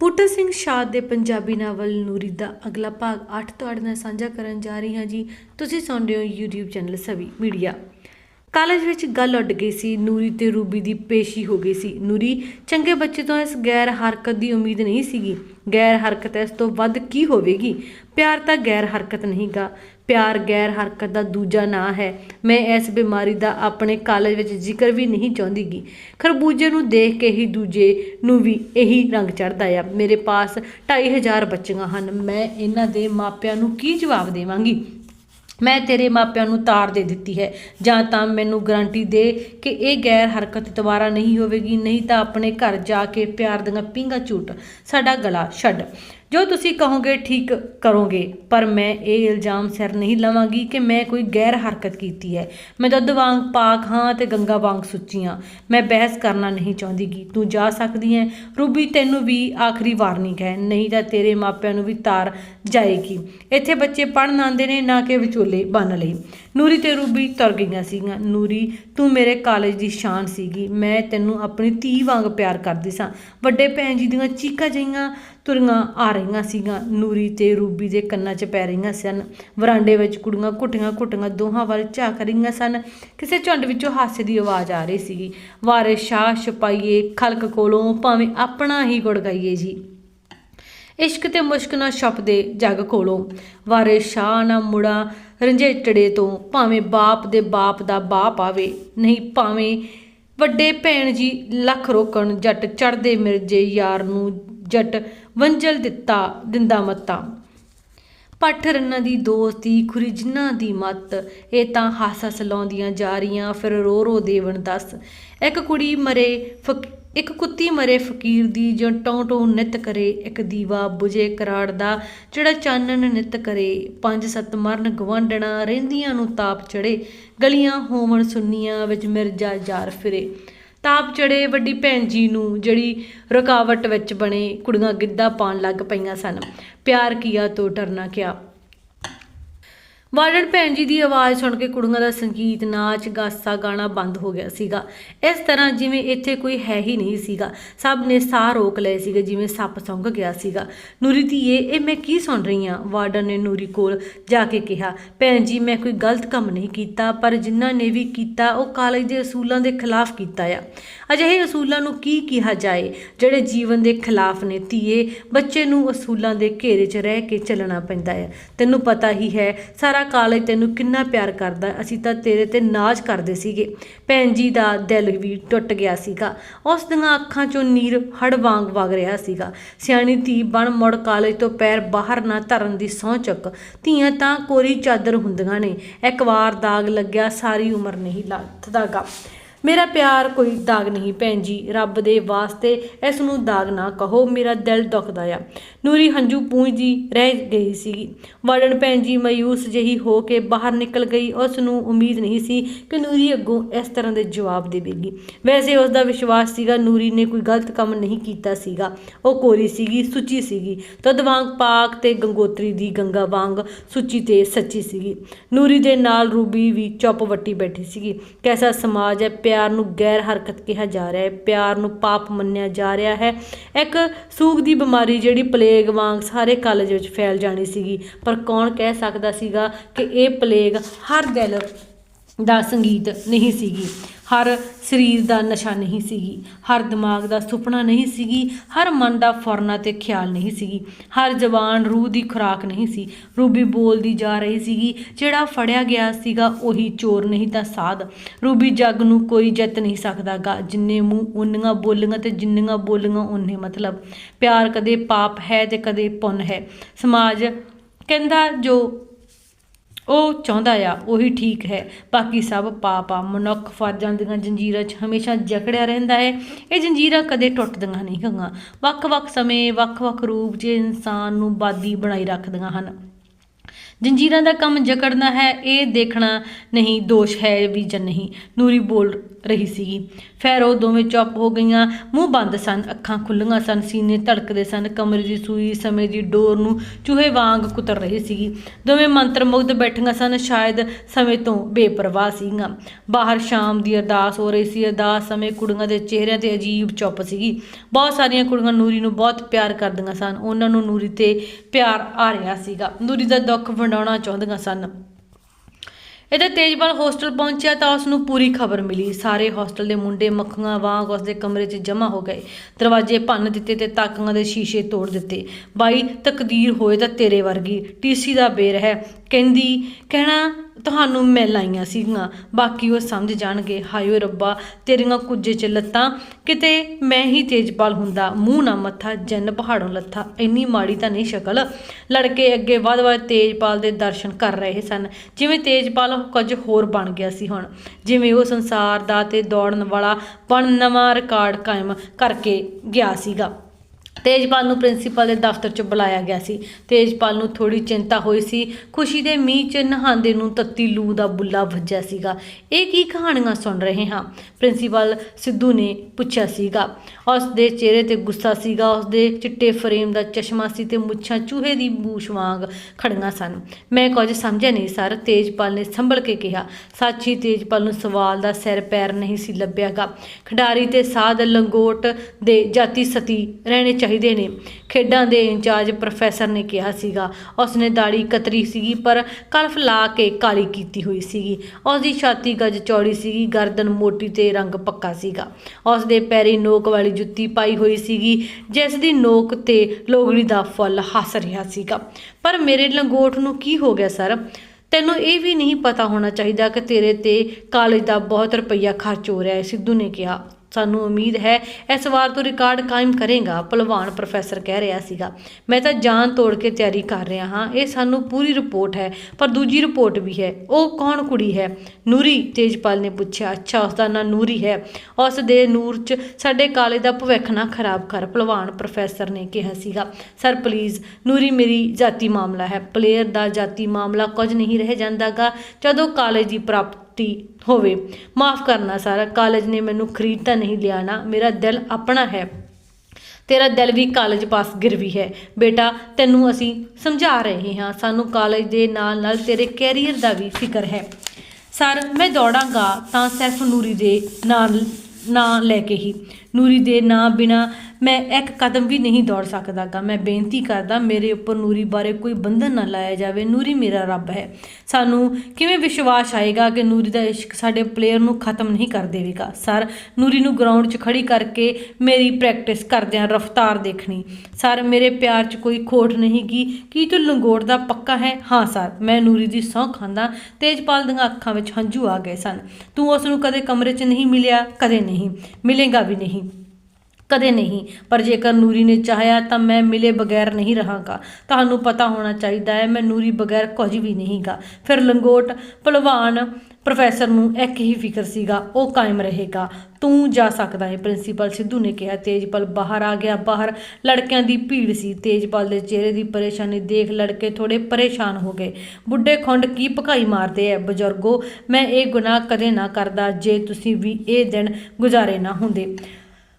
ਬੂਟਾ ਸਿੰਘ ਸ਼ਾਹ ਦੇ ਪੰਜਾਬੀ ਨਾਵਲ ਨੂਰੀ ਦਾ ਅਗਲਾ ਭਾਗ 8 ਤੁਹਾਡੇ ਨਾਲ ਸਾਂਝਾ ਕਰਨ ਜਾ ਰਹੀ ਹਾਂ ਜੀ। ਤੁਸੀਂ ਸੁਣ ਰਹੇ ਹੋ YouTube channel Swee media. College ਵਿੱਚ ਗੱਲ ਉੱਡ ਗਈ ਸੀ। ਨੂਰੀ ਤੇ ਰੂਬੀ ਦੀ ਪੇਸ਼ੀ ਹੋ ਗਈ ਸੀ। ਨੂਰੀ, ਚੰਗੇ ਬੱਚੇ ਤੋਂ ਇਸ ਗੈਰ ਹਰਕਤ ਦੀ ਉਮੀਦ ਨਹੀਂ ਸੀਗੀ। ਗੈਰ ਹਰਕਤ ਇਸ ਤੋਂ ਵੱਧ ਕੀ ਹੋਵੇਗੀ? ਪਿਆਰ ਤਾਂ ਗੈਰ ਹਰਕਤ ਨਹੀਂਗਾ। ਪਿਆਰ, ਗੈਰ ਹਰਕਤ ਦਾ ਦੂਜਾ ਨਾਂ ਹੈ। ਮੈਂ ਇਸ ਬਿਮਾਰੀ ਦਾ ਆਪਣੇ ਕਾਲਜ ਵਿੱਚ ਜ਼ਿਕਰ ਵੀ ਨਹੀਂ ਚਾਹੁੰਦੀ ਗੀ ਖਰਬੂਜੇ ਨੂੰ ਦੇਖ ਕੇ ਹੀ ਦੂਜੇ ਨੂੰ ਵੀ ਇਹੀ ਰੰਗ ਚੜਦਾ ਆ। ਮੇਰੇ ਪਾਸ 2500 ਬੱਚੀਆਂ ਹਨ। ਮੈਂ ਇਹਨਾਂ ਦੇ ਮਾਪਿਆਂ ਨੂੰ ਕੀ ਜਵਾਬ ਦੇਵਾਂਗੀ? ਮੈਂ ਤੇਰੇ ਮਾਪਿਆਂ ਨੂੰ ਤਾਰ ਦੇ ਦਿੱਤੀ ਹੈ। ਜਾਂ ਤਾਂ ਮੈਨੂੰ ਗਾਰੰਟੀ ਦੇ ਕਿ ਇਹ ਗੈਰ ਹਰਕਤ ਦੁਬਾਰਾ ਨਹੀਂ ਹੋਵੇਗੀ, ਨਹੀਂ ਤਾਂ ਆਪਣੇ ਘਰ ਜਾ ਕੇ ਪਿਆਰ ਦੀਆਂ ਪਿੰਗਾ ਝੂਟ ਸਾਡਾ ਗਲਾ ਛੱਡ। ਜੋ ਤੁਸੀਂ ਕਹੋਗੇ, ਠੀਕ ਕਰੋਗੇ, ਪਰ ਮੈਂ ਇਹ ਇਲਜ਼ਾਮ ਸਿਰ ਨਹੀਂ ਲਵਾਂਗੀ ਕਿ ਮੈਂ ਕੋਈ ਗੈਰ ਹਰਕਤ ਕੀਤੀ ਹੈ। ਮੈਂ ਦੁੱਧ ਵਾਂਗ ਪਾਕ ਹਾਂ ਤੇ ਗੰਗਾ ਵਾਂਗ ਸੁੱਚੀ ਹਾਂ। ਮੈਂ ਬਹਿਸ ਕਰਨਾ ਨਹੀਂ ਚਾਹੁੰਦੀਗੀ। ਤੂੰ ਜਾ ਸਕਦੀ ਹੈ। ਰੂਬੀ, ਤੈਨੂੰ ਵੀ ਆਖਰੀ ਵਾਰਨਿੰਗ ਹੈ। ਨਹੀਂ ਤਾਂ ਤੇਰੇ ਮਾਪਿਆਂ ਨੂੰ ਵੀ ਤਾਰ ਜਾਏਗੀ। ਇੱਥੇ ਬੱਚੇ ਪੜ੍ਹਨ ਆਉਂਦੇ ਨੇ, ਨਾ ਕਿ ਵਿਚੋਲੇ ਬਣ ਲਈ। ਨੂਰੀ ਤੇ ਰੂਬੀ ਤੁਰ ਗਈਆਂ ਸੀਗੀਆਂ। ਨੂਰੀ, ਤੂੰ ਮੇਰੇ ਕਾਲਜ ਦੀ ਸ਼ਾਨ ਸੀਗੀ। ਮੈਂ ਤੈਨੂੰ ਆਪਣੀ ਧੀ ਵਾਂਗ ਪਿਆਰ ਕਰਦੀ ਸਾਂ। ਵੱਡੇ ਭੈਣ ਜੀ ਦੀਆਂ ਚੀਕਾਂ ਜਈਆਂ ਤੁਰੀਆਂ ਆ ਰਹੀਆਂ ਸੀਗੀਆਂ। ਨੂਰੀ ਤੇ ਰੂਬੀ ਦੇ ਕੰਨਾਂ 'ਚ ਪੈ ਰਹੀਆਂ ਸਨ। ਵਰਾਂਡੇ ਵਿੱਚ ਕੁੜੀਆਂ ਘੁੱਟੀਆਂ ਘੁੱਟੀਆਂ ਦੋਹਾਂ ਵੱਲ ਝਾਕ ਰਹੀਆਂ ਸਨ। ਕਿਸੇ ਝੁੰਡ ਵਿੱਚੋਂ ਹਾਸੇ ਦੀ ਆਵਾਜ਼ ਆ ਰਹੀ ਸੀਗੀ। ਵਾਰੇ ਸ਼ਾਹ ਛਪਾਈਏ, ਖਲਕ ਕੋਲੋਂ ਭਾਵੇਂ ਆਪਣਾ ਹੀ ਗੁੜ ਗਾਈਏ ਜੀ। ਇਸ਼ਕ ਤੇ ਮੁਸ਼ਕ ਨਾ ਛਪਦੇ ਜੱਗ ਕੋਲੋਂ। ਵਾਰੇ ਸ਼ਾਹ ਨਾ ਮੁੜਾ ਰੰਝੇਟੜੇ ਤੋਂ ਭਾਵੇਂ ਬਾਪ ਦੇ ਬਾਪ ਦਾ ਬਾਪ ਆਵੇ, ਨਹੀਂ ਭਾਵੇਂ ਵੱਡੇ ਭੈਣ ਜੀ ਲੱਖ ਰੋਕਣ, ਜੱਟ ਚੜਦੇ ਮਿਰਜੇ ਯਾਰ ਨੂੰ ਜੱਟ ਵੰਜਲ ਦਿੱਤਾ, ਦਿੰਦਾ ਮੱਤਾ। ਪੱਠ ਰੰਨਾਂ ਦੀ ਦੋਸਤੀ ਖੁਰਿਜਨਾਂ ਦੀ ਮੱਤ, ਇਹ ਤਾਂ ਹੱਸ ਹੱਸ ਲਾਉਂਦੀਆਂ ਜਾ ਰਹੀਆਂ, ਫਿਰ ਰੋ ਰੋ ਦੇਵਣ ਦੱਸ। ਇੱਕ ਕੁੜੀ ਮਰੇ, ਫਕ ਇੱਕ ਕੁੱਤੀ ਮਰੇ ਫਕੀਰ ਦੀ ਜੋ ਟੋਂ ਟੋਂ ਨਿਤ ਕਰੇ, ਇੱਕ ਦੀਵਾ 부ਜੇ ਕਰਾੜ ਦਾ, ਜਿਹੜਾ ਚਾਨਣ ਨਿਤ ਕਰੇ। ਪੰਜ ਸੱਤ ਮਰਨ ਗਵਾਂਡਣਾ, ਰਹਿੰਦੀਆਂ ਨੂੰ ਤਾਪ ਚੜੇ ਗਲੀਆਂ ਹੋਵਣ ਸੁੰਨੀਆਂ ਵਿੱਚ ਮਿਰਜਾ ਜਾਰ ਫਿਰੇ। ਤਾਪ ਚੜੇ ਵੱਡੀ ਭੈਣ ਜੀ ਨੂੰ, ਜਿਹੜੀ ਰੁਕਾਵਟ ਵਿੱਚ ਬਣੇ ਕੁੜੀਆਂ ਗਿੱਧਾ ਪਾਉਣ ਲੱਗ ਪਈਆਂ ਸਨ। ਪਿਆਰ ਕੀਆ ਤੋ ਡਰਨਾ ਕਿਆ। ਵਾਰਡਨ ਭੈਣ ਜੀ ਦੀ ਆਵਾਜ਼ ਸੁਣ ਕੇ ਕੁੜੀਆਂ ਦਾ ਸੰਗੀਤ, ਨਾਚ, ਗਾਸਾ, ਗਾਣਾ ਬੰਦ ਹੋ ਗਿਆ ਸੀਗਾ। ਇਸ ਤਰ੍ਹਾਂ ਜਿਵੇਂ ਇੱਥੇ ਕੋਈ ਹੈ ਹੀ ਨਹੀਂ ਸੀਗਾ। ਸਭ ਨੇ ਸਾਹ ਰੋਕ ਲਏ ਸੀਗੇ, ਜਿਵੇਂ ਸੱਪ ਸੁੰਘ ਗਿਆ ਸੀਗਾ। ਨੂਰੀ ਧੀਏ, ਇਹ ਮੈਂ ਕੀ ਸੁਣ ਰਹੀ ਹਾਂ ਵਾਰਡਨ ਨੇ ਨੂਰੀ ਕੋਲ ਜਾ ਕੇ ਕਿਹਾ, ਭੈਣ ਜੀ, ਮੈਂ ਕੋਈ ਗਲਤ ਕੰਮ ਨਹੀਂ ਕੀਤਾ, ਪਰ ਜਿਨ੍ਹਾਂ ਨੇ ਵੀ ਕੀਤਾ, ਉਹ ਕਾਲਜ ਦੇ ਅਸੂਲਾਂ ਦੇ ਖਿਲਾਫ ਕੀਤਾ ਆ। ਅਜਿਹੇ ਅਸੂਲਾਂ ਨੂੰ ਕੀ ਕਿਹਾ ਜਾਏ? ਜਿਹੜੇ ਜੀਵਨ ਦੇ ਖਿਲਾਫ ਨੇ ਧੀਏ, ਬੱਚੇ ਨੂੰ ਅਸੂਲਾਂ ਦੇ ਘੇਰੇ 'ਚ ਰਹਿ ਕੇ ਚੱਲਣਾ ਪੈਂਦਾ ਹੈ। ਤੈਨੂੰ ਪਤਾ ਹੀ ਹੈ, ਸਾਰਾ ਕਾਲਜ ਤੈਨੂੰ ਕਿੰਨਾ ਪਿਆਰ ਕਰਦਾ, ਅਸੀਂ ਤਾਂ ਤੇਰੇ ਤੇ ਨਾਜ਼ ਕਰਦੇ ਸੀਗੇ। ਭੈਣ ਜੀ ਦਾ ਦਿਲ ਵੀ ਟੁੱਟ ਗਿਆ ਸੀਗਾ। ਉਸ ਦੀਆਂ ਅੱਖਾਂ 'ਚੋਂ ਨੀਰ ਹੜ ਵਾਂਗ ਵਗ ਰਿਹਾ ਸੀਗਾ। ਸਿਆਣੀ ਧੀ ਬਣ ਮੁੜ ਕਾਲਜ ਤੋਂ ਪੈਰ ਬਾਹਰ ਨਾ ਧਰਨ ਦੀ ਸਹੁੰ ਚੁੱਕ। ਧੀਆਂ ਤਾਂ ਕੋਰੀ ਚਾਦਰ ਹੁੰਦੀਆਂ ਨੇ। ਇੱਕ ਵਾਰ ਦਾਗ ਲੱਗਿਆ, ਸਾਰੀ ਉਮਰ ਨਹੀਂ ਲੱਥਦਾਗਾ। ਮੇਰਾ ਪਿਆਰ ਕੋਈ ਦਾਗ ਨਹੀਂ ਭੈਣ ਜੀ, ਰੱਬ ਦੇ ਵਾਸਤੇ ਇਸ ਨੂੰ ਦਾਗ ਨਾ ਕਹੋ, ਮੇਰਾ ਦਿਲ ਦੁਖਦਾ ਆ। ਨੂਰੀ ਹੰਝੂ ਪੂੰਝਦੀ ਰਹਿ ਗਈ ਸੀ ਵੜਨ ਭੈਣ ਜੀ ਮਾਯੂਸ ਜਿਹੀ ਹੋ ਕੇ ਬਾਹਰ ਨਿਕਲ ਗਈ, ਉਸ ਨੂੰ ਉਮੀਦ ਨਹੀਂ ਸੀ ਕਿ ਨੂਰੀ ਅੱਗੋਂ ਇਸ ਤਰ੍ਹਾਂ ਦੇ ਜਵਾਬ ਦੇਵੇਗੀ। ਵੈਸੇ ਉਸ ਦਾ ਵਿਸ਼ਵਾਸ ਸੀਗਾ, ਨੂਰੀ ਨੇ ਕੋਈ ਗਲਤ ਕੰਮ ਨਹੀਂ ਕੀਤਾ ਸੀਗਾ। ਉਹ ਕੋਰੀ ਸੀਗੀ, ਸੁੱਚੀ ਸੀਗੀ। ਤਦ ਵਾਂਗ ਪਾਕ ਤੇ ਗੰਗੋਤਰੀ ਦੀ ਗੰਗਾ ਵਾਂਗ ਸੁੱਚੀ ਤੇ ਸੱਚੀ ਸੀਗੀ। ਨੂਰੀ ਦੇ ਨਾਲ ਰੂਬੀ ਵੀ ਚੁੱਪ ਵੱਟੀ ਬੈਠੀ ਸੀਗੀ। ਕੈਸਾ ਸਮਾਜ ਹੈ ਪਿਆਰ ਨੂੰ ਗੈਰ ਹਰਕਤ ਕਿਹਾ ਜਾ ਰਿਹਾ ਹੈ, ਪਿਆਰ ਨੂੰ ਪਾਪ ਮੰਨਿਆ ਜਾ ਰਿਹਾ ਹੈ। ਇੱਕ ਸੂਗ ਦੀ ਬਿਮਾਰੀ ਜਿਹੜੀ ਪਲੇਗ ਵਾਂਗ ਸਾਰੇ ਕਾਲਜ ਵਿੱਚ ਫੈਲ ਜਾਣੀ ਸੀਗੀ, ਪਰ ਕੌਣ ਕਹਿ ਸਕਦਾ ਸੀਗਾ ਕਿ ਇਹ ਪਲੇਗ ਹਰ ਦਿਲ ਦਾ ਸੰਗੀਤ ਨਹੀਂ ਸੀਗੀ। ਹਰ ਸਰੀਰ ਦਾ ਨਸ਼ਾ ਨਹੀਂ ਸੀਗੀ, ਹਰ ਦਿਮਾਗ ਦਾ ਸੁਪਨਾ ਨਹੀਂ ਸੀਗੀ, ਹਰ ਮਨ ਦਾ ਫੁਰਨਾ ਤੇ ਖਿਆਲ ਨਹੀਂ ਸੀਗੀ, ਹਰ ਜ਼ਬਾਨ ਰੂਹ ਦੀ ਖੁਰਾਕ ਨਹੀਂ ਸੀ, ਰੂਬੀ ਬੋਲਦੀ ਜਾ ਰਹੀ ਸੀਗੀ, ਜਿਹੜਾ ਫੜਿਆ ਗਿਆ ਸੀਗਾ ਉਹੀ ਚੋਰ ਨਹੀਂ ਤਾਂ ਸਾਧ, ਰੂਬੀ ਜੱਗ ਨੂੰ ਕੋਈ ਜਿੱਤ ਨਹੀਂ ਸਕਦਾਗਾ, ਜਿੰਨੇ ਮੂੰਹ ਉਨੀਆਂ ਬੋਲੀਆਂ ਤੇ ਜਿੰਨੀਆਂ ਬੋਲੀਆਂ ਉਹਨੇ, ਮਤਲਬ ਪਿਆਰ ਕਦੇ ਪਾਪ ਹੈ ਤੇ ਕਦੇ ਪੁੰਨ ਹੈ, ਸਮਾਜ ਕਹਿੰਦਾ ਜੋ ਉਹ ਚਾਹੁੰਦਾ ਆ, ਉਹੀ ਠੀਕ ਹੈ। ਬਾਕੀ ਸਭ ਪਾਪ ਆ, ਮਨੁੱਖ ਫਰਜ਼ਾਂ ਦੀਆਂ ਜੰਜੀਰਾਂ 'ਚ ਹਮੇਸ਼ਾ ਜਕੜਿਆ ਰਹਿੰਦਾ ਹੈ। ਇਹ ਜੰਜੀਰਾਂ ਕਦੇ ਟੁੱਟਦੀਆਂ ਨਹੀਂ ਹੈਗੀਆਂ ਵੱਖ-ਵੱਖ ਸਮੇਂ, ਵੱਖ-ਵੱਖ ਰੂਪ 'ਚ ਇਨਸਾਨ ਨੂੰ ਬਾਦੀ ਬਣਾਈ ਰੱਖਦੀਆਂ ਹਨ। ਜੰਜੀਰਾਂ ਦਾ ਕੰਮ ਜਕੜਨਾ ਹੈ, ਇਹ ਦੇਖਣਾ ਨਹੀਂ, ਦੋਸ਼ ਹੈ ਵੀ ਜਾਂ ਨਹੀਂ, ਨੂਰੀ ਬੋਲ ਰਹੀ ਸੀਗੀ। ਫਿਰ ਉਹ ਦੋਵੇਂ ਚੁੱਪ ਹੋ ਗਈਆਂ, ਮੂੰਹ ਬੰਦ ਸਨ, ਅੱਖਾਂ ਖੁੱਲੀਆਂ ਸਨ, ਸੀਨੇ ਧੜਕਦੇ ਸਨ, ਕਮਰੇ ਦੀ ਸੂਈ ਸਮੇਂ ਦੀ ਡੋਰ ਨੂੰ ਚੂਹੇ ਵਾਂਗ ਕੁਤਰ ਰਹੀ ਸੀਗੀ। ਦੋਵੇਂ ਮੰਤਰ ਮੁਗਧ ਬੈਠੀਆਂ ਸਨ, ਸ਼ਾਇਦ ਸਮੇਂ ਤੋਂ ਬੇਪਰਵਾਹ ਸੀਗੀਆਂ। ਬਾਹਰ ਸ਼ਾਮ ਦੀ ਅਰਦਾਸ ਹੋ ਰਹੀ ਸੀ, ਅਰਦਾਸ ਸਮੇਂ ਕੁੜੀਆਂ ਦੇ ਚਿਹਰਿਆਂ ਤੇ ਅਜੀਬ ਚੁੱਪ ਸੀਗੀ। ਬਹੁਤ ਸਾਰੀਆਂ ਕੁੜੀਆਂ ਨੂਰੀ ਨੂੰ ਬਹੁਤ ਪਿਆਰ ਕਰਦੀਆਂ ਸਨ, ਉਹਨਾਂ ਨੂੰ ਨੂਰੀ ਤੇ ਪਿਆਰ ਆ ਰਿਹਾ ਸੀਗਾ। ਨੂਰੀ ਦਾ ਦੁੱਖ ਵੰਡਾਉਣਾ ਚਾਹੁੰਦੀਆਂ ਸਨ। ਇਹਦੇ ਤੇਜਪਾਲ ਹੋਸਟਲ ਪਹੁੰਚਿਆ ਤਾਂ ਉਸ ਨੂੰ ਪੂਰੀ ਖਬਰ ਮਿਲੀ। ਸਾਰੇ ਹੋਸਟਲ ਦੇ ਮੁੰਡੇ ਮੱਖੀਆਂ ਵਾਂਗ ਉਸ ਦੇ ਕਮਰੇ 'ਚ ਜਮ੍ਹਾਂ ਹੋ ਗਏ। ਦਰਵਾਜ਼ੇ ਭੰਨ ਦਿੱਤੇ ਤੇ ਤਾਕਾਂ ਦੇ ਸ਼ੀਸ਼ੇ ਤੋੜ ਦਿੱਤੇ। ਬਾਈ, ਤਕਦੀਰ ਹੋਏ ਤਾਂ ਤੇਰੇ ਵਰਗੀ। ਟੀਸੀ ਦਾ ਬੇਰ ਹੈ। ਕਹਿੰਦੀ, ਕਹਿਣਾ ਤੁਹਾਨੂੰ ਮੈਂ ਲਾਈਆਂ ਸੀਗੀਆਂ। ਬਾਕੀ ਉਹ ਸਮਝ ਜਾਣਗੇ, ਹਾਏ ਰੱਬਾ, ਤੇਰੀਆਂ ਕੁੱਜੇ 'ਚ ਲੱਤਾਂ। ਕਿਤੇ ਮੈਂ ਹੀ ਤੇਜਪਾਲ ਹੁੰਦਾ, ਮੂੰਹ ਨਾ ਮੱਥਾ, ਜੰਨ ਪਹਾੜੋਂ ਲੱਥਾ। ਇੰਨੀ ਮਾੜੀ ਤਾਂ ਨਹੀਂ ਸ਼ਕਲ। ਲੜਕੇ ਅੱਗੇ ਵੱਧ ਵੱਧ ਤੇਜਪਾਲ ਦੇ ਦਰਸ਼ਨ ਕਰ ਰਹੇ ਸਨ। ਜਿਵੇਂ ਤੇਜਪਾਲ ਕੁਝ ਹੋਰ ਬਣ ਗਿਆ ਸੀ ਹੁਣ। ਜਿਵੇਂ ਉਹ ਸੰਸਾਰ ਦਾ ਤੇ ਦੌੜਨ ਵਾਲਾ ਬਣ ਨਵਾਂ ਰਿਕਾਰਡ ਕਾਇਮ ਕਰਕੇ ਗਿਆ ਸੀਗਾ। ਤੇਜਪਾਲ ਨੂੰ ਪ੍ਰਿੰਸੀਪਲ ਦੇ ਦਫ਼ਤਰ 'ਚ ਬੁਲਾਇਆ ਗਿਆ ਸੀ। ਤੇਜਪਾਲ ਨੂੰ ਥੋੜੀ ਚਿੰਤਾ ਹੋਈ ਸੀ। ਖੁਸ਼ੀ ਦੇ ਮੀਂਹ 'ਚ ਨਹਾਉਂਦੇ ਨੂੰ ਤੱਤੀ ਲੂ ਦਾ ਬੁੱਲਾ ਵੱਜਿਆ ਸੀਗਾ। ਇਹ ਕੀ ਕਹਾਣੀਆਂ ਸੁਣ ਰਹੇ ਹਾਂ? ਪ੍ਰਿੰਸੀਪਲ ਸਿੱਧੂ ਨੇ ਪੁੱਛਿਆ ਸੀਗਾ। ਉਸ ਦੇ ਚਿਹਰੇ ਤੇ ਗੁੱਸਾ ਸੀਗਾ। ਉਸ ਦੇ ਚਿੱਟੇ ਫਰੇਮ ਦਾ ਚਸ਼ਮਾ ਸੀ ਤੇ ਮੁੱਛਾਂ ਚੂਹੇ ਦੀ ਬੂਸ਼ ਵਾਂਗ ਖੜੀਆਂ ਸਨ। ਮੈਂ ਕੁਝ ਸਮਝਿਆ ਨਹੀਂ ਸਰ, ਤੇਜਪਾਲ ਨੇ ਸੰਭਲ ਕੇ ਕਿਹਾ। ਸੱਚੀ ਤੇਜਪਾਲ ਨੂੰ ਸਵਾਲ ਦਾ ਸਿਰ ਪੈਰ ਨਹੀਂ ਸੀ ਲੱਭਿਆਗਾ। ਖਿਡਾਰੀ ਤੇ ਸਾਧ ਲੰਗੋਟ ਦੇ ਜਾਤੀ ਸਤੀ ਰਹਿਣੇ ਚਾਹੀਦੇ ਨੇ। ਖੇਡਾਂ ਦੇ ਇੰਚਾਰਜ ਪ੍ਰੋਫੈਸਰ ਨੇ ਕਿਹਾ ਸੀਗਾ। ਉਸਨੇ ਦਾੜੀ ਕਤਰੀ ਸੀਗੀ, ਪਰ ਕਲਫ ਲਾ ਕੇ ਕਾਲੀ ਕੀਤੀ ਹੋਈ ਸੀਗੀ। ਉਸ ਦੀ ਛਾਤੀ ਗੱਜ ਚੌੜੀ ਸੀਗੀ, ਗਰਦਨ ਮੋਟੀ ਤੇ ਰੰਗ ਪੱਕਾ ਸੀਗਾ। ਉਸ ਦੇ ਪੈਰੀ ਨੋਕ ਵਾਲੀ ਜੁੱਤੀ ਪਾਈ ਹੋਈ ਸੀਗੀ, ਜਿਸ ਦੀ ਨੋਕ ਤੇ ਲੋਗੜੀ ਦਾ ਫੁੱਲ ਹੱਸ ਰਿਹਾ ਸੀਗਾ। ਪਰ ਮੇਰੇ ਲੰਗੋਟ ਨੂੰ ਕੀ ਹੋ ਗਿਆ, ਸਰ? ਤੈਨੂੰ ਇਹ ਵੀ ਨਹੀਂ ਪਤਾ ਹੋਣਾ ਚਾਹੀਦਾ ਕਿ ਤੇਰੇ ਤੇ ਕਾਲਜ ਦਾ ਬਹੁਤ ਰੁਪਈਆ ਖਰਚ ਹੋ ਰਿਹਾ ਹੈ, ਸਿੱਧੂ ਨੇ ਕਿਹਾ। ਸਾਨੂੰ ਉਮੀਦ ਹੈ ਇਸ ਵਾਰ ਤੋਂ ਰਿਕਾਰਡ ਕਾਇਮ ਕਰੇਗਾ, ਭਲਵਾਨ ਪ੍ਰੋਫੈਸਰ ਕਹਿ ਰਿਹਾ ਸੀਗਾ। ਮੈਂ ਤਾਂ ਜਾਨ ਤੋੜ ਕੇ ਤਿਆਰੀ ਕਰ ਰਿਹਾ ਹਾਂ, ਇਹ ਸਾਨੂੰ ਪੂਰੀ ਰਿਪੋਰਟ ਹੈ, ਪਰ ਦੂਜੀ ਰਿਪੋਰਟ ਵੀ ਹੈ। ਉਹ ਕੌਣ ਕੁੜੀ ਹੈ? ਨੂਰੀ ਤੇਜਪਾਲ ਨੇ ਪੁੱਛਿਆ। ਅੱਛਾ ਉਸ ਦਾ ਨਾਂ ਨੂਰੀ ਹੈ। ਉਸ ਦੇ ਨੂਰ 'ਚ ਸਾਡੇ ਕਾਲਜ ਦਾ ਭਵਿੱਖ ਨਾ ਖਰਾਬ ਕਰ, ਭਲਵਾਨ ਪ੍ਰੋਫੈਸਰ ਨੇ ਕਿਹਾ ਸੀਗਾ। ਸਰ ਪਲੀਜ਼ ਨੂਰੀ ਮੇਰੀ ਜਾਤੀ ਮਾਮਲਾ ਹੈ। ਪਲੇਅਰ ਦਾ ਜਾਤੀ ਮਾਮਲਾ ਕੁਝ ਨਹੀਂ ਰਹਿ ਜਾਂਦਾਗਾ। ਜਦੋਂ ਕਾਲਜ ਦੀ ਪ੍ਰਾਪਤ ਹੋਵੇ। ਮਾਫ ਕਰਨਾ ਸਾਰਾ, ਕਾਲਜ ਨੇ ਮੈਨੂੰ ਖਰੀਦ ਤਾਂ ਨਹੀਂ ਲਿਆ ਨਾ, ਮੇਰਾ ਦਿਲ ਆਪਣਾ ਹੈ। ਤੇਰਾ ਦਿਲ ਵੀ ਕਾਲਜ ਪਾਸ ਗਿਰਵੀ ਹੈ। ਬੇਟਾ, ਤੈਨੂੰ ਅਸੀਂ ਸਮਝਾ ਰਹੇ ਹਾਂ, ਸਾਨੂੰ ਕਾਲਜ ਦੇ ਨਾਲ ਨਾਲ ਤੇਰੇ ਕੈਰੀਅਰ ਦਾ ਵੀ ਫਿਕਰ ਹੈ। ਸਰ, ਮੈਂ ਦੌੜਾਂਗਾ ਤਾਂ ਸੈਫ ਨੂਰੀ ਦੇ ਨਾਲ, ਨਾਂ ਲੈ ਕੇ ਹੀ। ਨੂਰੀ ਦੇ ਨਾਂ ਬਿਨਾ ਮੈਂ ਇੱਕ ਕਦਮ ਵੀ ਨਹੀਂ ਦੌੜ ਸਕਦਾਗਾ। ਮੈਂ ਬੇਨਤੀ ਕਰਦਾ ਮੇਰੇ ਉੱਪਰ ਨੂਰੀ ਬਾਰੇ ਕੋਈ ਬੰਧਨ ਨਾ ਲਾਇਆ ਜਾਵੇ। ਨੂਰੀ ਮੇਰਾ ਰੱਬ ਹੈ। ਸਾਨੂੰ ਕਿਵੇਂ ਵਿਸ਼ਵਾਸ ਆਏਗਾ ਕਿ ਨੂਰੀ ਦਾ ਇਸ਼ਕ ਸਾਡੇ ਪਲੇਅਰ ਨੂੰ ਖਤਮ ਨਹੀਂ ਕਰ ਦੇਵੇਗਾ? ਸਰ, ਨੂਰੀ ਨੂੰ ਗਰਾਊਂਡ 'ਚ ਖੜੀ ਕਰਕੇ ਮੇਰੀ ਪ੍ਰੈਕਟਿਸ ਕਰਦਿਆਂ ਰਫ਼ਤਾਰ ਦੇਖਣੀ। ਸਰ, ਮੇਰੇ ਪਿਆਰ 'ਚ ਕੋਈ ਖੋਟ ਨਹੀਂ ਗੀ। ਕੀ ਤੂੰ ਲੰਗੋੜ ਦਾ ਪੱਕਾ ਹੈ? ਹਾਂ ਸਰ, ਮੈਂ ਨੂਰੀ ਦੀ ਸਹੁੰ ਖਾਂਦਾ ਤੇਜਪਾਲ ਦੀਆਂ ਅੱਖਾਂ ਵਿੱਚ ਹੰਝੂ ਆ ਗਏ ਸਨ। ਤੂੰ ਉਸ ਨੂੰ ਕਦੇ ਕਮਰੇ 'ਚ ਨਹੀਂ ਮਿਲਿਆ, ਕਦੇ ਨਹੀਂ। ਮਿਲੇਗਾ ਵੀ ਨਹੀਂ। ਕਦੇ ਨਹੀਂ। ਪਰ ਜੇਕਰ ਨੂਰੀ ਨੇ ਚਾਹਿਆ ਤਾਂ ਮੈਂ ਮਿਲੇ ਬਗੈਰ ਨਹੀਂ ਰਹਾਂਗਾ। ਤੁਹਾਨੂੰ ਪਤਾ ਹੋਣਾ ਚਾਹੀਦਾ ਹੈ, ਮੈਂ ਨੂਰੀ ਬਗੈਰ ਕੁਝ ਵੀ ਨਹੀਂਗਾ। ਫਿਰ ਲੰਗੋਟ ਭਲਵਾਨ ਪ੍ਰੋਫੈਸਰ ਨੂੰ ਇੱਕ ਹੀ ਫਿਕਰ ਸੀਗਾ, ਉਹ ਕਾਇਮ ਰਹੇਗਾ। ਤੂੰ ਜਾ ਸਕਦਾ ਹੈ, ਪ੍ਰਿੰਸੀਪਲ ਸਿੱਧੂ ਨੇ ਕਿਹਾ। ਤੇਜਪਾਲ ਬਾਹਰ ਆ ਗਿਆ। ਬਾਹਰ ਲੜਕਿਆਂ ਦੀ ਭੀੜ ਸੀ। ਤੇਜਪਾਲ ਦੇ ਚਿਹਰੇ ਦੀ ਪਰੇਸ਼ਾਨੀ ਦੇਖ ਲੜਕੇ ਥੋੜੇ ਪਰੇਸ਼ਾਨ ਹੋ ਗਏ। ਬੁੱਢੇ ਖੁੰਡ ਕੀ ਭਕਾਈ ਮਾਰਦੇ ਐ? ਬਜ਼ੁਰਗੋ, ਮੈਂ ਇਹ ਗੁਨਾਹ ਕਦੇ ਨਾ ਕਰਦਾ ਜੇ ਤੁਸੀਂ ਵੀ ਇਹ ਦਿਨ ਗੁਜ਼ਾਰੇ ਨਾ ਹੁੰਦੇ।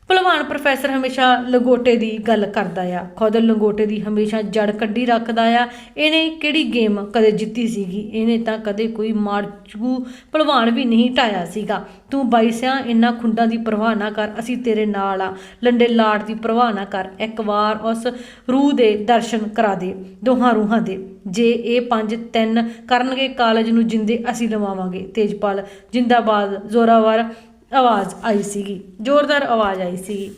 ਭਲਵਾਨ ਪ੍ਰੋਫੈਸਰ ਹਮੇਸ਼ਾ ਲੰਗੋਟੇ ਦੀ ਗੱਲ ਕਰਦਾ ਆ। ਖੁਦ ਲੰਗੋਟੇ ਦੀ ਹਮੇਸ਼ਾ ਜੜ ਕੱਢੀ ਰੱਖਦਾ ਆ। ਇਹਨੇ ਕਿਹੜੀ ਗੇਮ ਕਦੇ ਜਿੱਤੀ ਸੀਗੀ? ਇਹਨੇ ਤਾਂ ਕਦੇ ਕੋਈ ਮਾਰਚੂ ਭਲਵਾਨ ਵੀ ਨਹੀਂ ਢਾਇਆ ਸੀਗਾ। ਤੂੰ ਬਾਈਸਿਆਂ ਇੰਨਾ ਖੁੰਡਾਂ ਦੀ ਪਰਵਾਹ ਨਾ ਕਰ। ਅਸੀਂ ਤੇਰੇ ਨਾਲ ਆ। ਲੰਡੇ ਲਾੜ ਦੀ ਪਰਵਾਹ ਨਾ ਕਰ। ਇੱਕ ਵਾਰ ਉਸ ਰੂਹ ਦੇ ਦਰਸ਼ਨ ਕਰਾ ਦੇ। ਦੋਹਾਂ ਰੂਹਾਂ ਦੇ। ਜੇ ਇਹ ਪੰਜ ਤਿੰਨ ਕਰਨਗੇ, ਕਾਲਜ ਨੂੰ ਜਿੰਦੇ ਅਸੀਂ ਲਵਾਵਾਂਗੇ। ਤੇਜਪਾਲ ਜਿੰਦਾਬਾਦ, ਜ਼ੋਰਾਵਰ। ਆਵਾਜ਼ ਆਈ ਸੀਗੀ, ਜ਼ੋਰਦਾਰ ਆਵਾਜ਼ ਆਈ ਸੀਗੀ।